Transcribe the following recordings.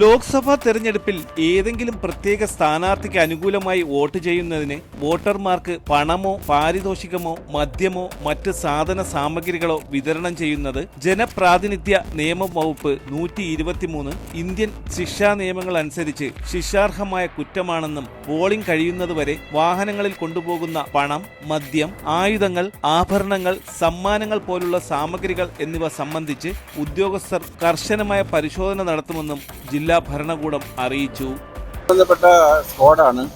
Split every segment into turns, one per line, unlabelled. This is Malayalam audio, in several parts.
ലോക്സഭാ തെരഞ്ഞെടുപ്പിൽ ഏതെങ്കിലും പ്രത്യേക സ്ഥാനാർത്ഥിക്ക് അനുകൂലമായി വോട്ട് ചെയ്യുന്നതിന് വോട്ടർമാർക്ക് പണമോ പാരിതോഷികമോ മദ്യമോ മറ്റ് സാധന സാമഗ്രികളോ വിതരണം ചെയ്യുന്നത് ജനപ്രാതിനിധ്യ നിയമ വകുപ്പ് നൂറ്റി ഇരുപത്തിമൂന്ന് ഇന്ത്യൻ ശിക്ഷാ നിയമങ്ങൾ അനുസരിച്ച് ശിക്ഷാർഹമായ കുറ്റമാണെന്നും പോളിംഗ് കഴിയുന്നതുവരെ വാഹനങ്ങളിൽ കൊണ്ടുപോകുന്ന പണം മദ്യം ആയുധങ്ങൾ ആഭരണങ്ങൾ സമ്മാനങ്ങൾ പോലുള്ള സാമഗ്രികൾ എന്നിവ സംബന്ധിച്ച് ഉദ്യോഗസ്ഥർ കർശനമായ പരിശോധന നടത്തുമെന്നും ജില്ലാ ഭരണകൂടം അറിയിച്ചു.
ബന്ധപ്പെട്ട സ്ക്വാഡാണ്.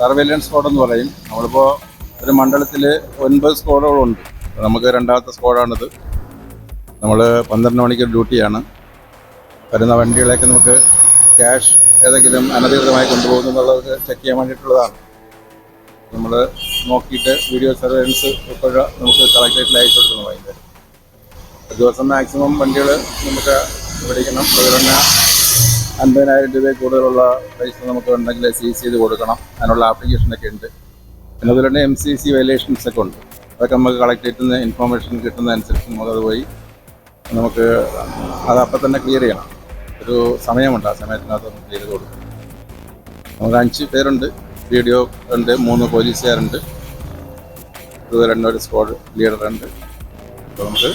സർവേലൻസ് സ്ക്വാഡ് എന്ന് പറയും. നമ്മളിപ്പോൾ ഒരു മണ്ഡലത്തിൽ ഒൻപത് സ്ക്വാഡുകളുണ്ട്. നമുക്ക് രണ്ടാമത്തെ സ്ക്വാഡാണിത്. നമ്മൾ പന്ത്രണ്ട് മണിക്ക് ഡ്യൂട്ടിയാണ്. വരുന്ന വണ്ടികളെയൊക്കെ നമുക്ക് ക്യാഷ് ഏതെങ്കിലും അനധികൃതമായി കൊണ്ടുപോകുന്നു എന്നുള്ളത് ചെക്ക് ചെയ്യാൻ വേണ്ടിയിട്ടുള്ളതാണ്. നമ്മൾ നോക്കിയിട്ട് വീഡിയോ സർവേലൻസ് ഇപ്പോൾ നമുക്ക് കളക്ടറേറ്റിൽ അയച്ചു കൊടുക്കുന്നു ഒരു ദിവസം മാക്സിമം വണ്ടികൾ നമുക്ക് പിടിക്കണം. അതുപോലെ തന്നെ അൻപതിനായിരം രൂപയിൽ കൂടുതലുള്ള പൈസ നമുക്ക് ഉണ്ടെങ്കിൽ സീസ് ചെയ്ത് കൊടുക്കണം. അതിനുള്ള ആപ്ലിക്കേഷനൊക്കെ ഉണ്ട്. പിന്നെ അതുപോലെ തന്നെ എം സി സി വയലേഷൻസ് ഒക്കെ ഉണ്ട്. അതൊക്കെ നമുക്ക് കളക്ട് ചെയ്യുന്ന ഇൻഫർമേഷൻ കിട്ടുന്നതനുസരിച്ച് നമുക്കത് പോയി നമുക്ക് അത് അപ്പം തന്നെ ക്ലിയർ ചെയ്യണം. ഒരു സമയമുണ്ട് ആ സമയത്തിനകത്ത് നമുക്ക് ക്ലിയർ ചെയ്ത് കൊടുക്കും. നമുക്ക് അഞ്ച് പേരുണ്ട്. വീഡിയോ ഉണ്ട്. മൂന്ന് പോലീസുകാരുണ്ട്. അതുപോലെ തന്നെ ഒരു സ്ക്വാഡ് ലീഡറുണ്ട് അപ്പോൾ നമുക്ക്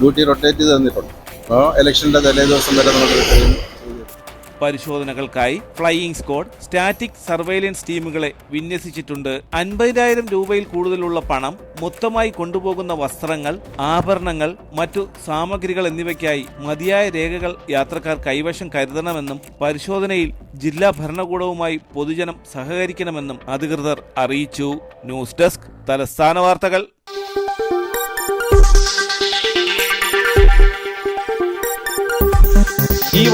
ഡ്യൂട്ടി റൊട്ടേറ്റ് ചെയ്ത് തന്നിട്ടുണ്ട്. അപ്പോൾ ഇലക്ഷന്റെ തലേ ദിവസം വരെ നമുക്ക്
പരിശോധനകൾക്കായി ഫ്ലൈയിംഗ് സ്ക്വാഡ് സ്റ്റാറ്റിക് സർവൈലൻസ് ടീമുകളെ വിന്യസിച്ചിട്ടുണ്ട്. അൻപതിനായിരം രൂപയിൽ കൂടുതലുള്ള പണം മൊത്തമായി കൊണ്ടുപോകുന്ന വസ്ത്രങ്ങൾ ആഭരണങ്ങൾ മറ്റു സാമഗ്രികൾ എന്നിവയ്ക്കായി മതിയായ രേഖകൾ യാത്രക്കാർ കൈവശം കരുതണമെന്നും പരിശോധനയിൽ ജില്ലാ ഭരണകൂടവുമായി പൊതുജനം സഹകരിക്കണമെന്നും അധികൃതർ അറിയിച്ചു. ന്യൂസ് ഡെസ്ക് തലസ്ഥാന വാർത്തകൾ.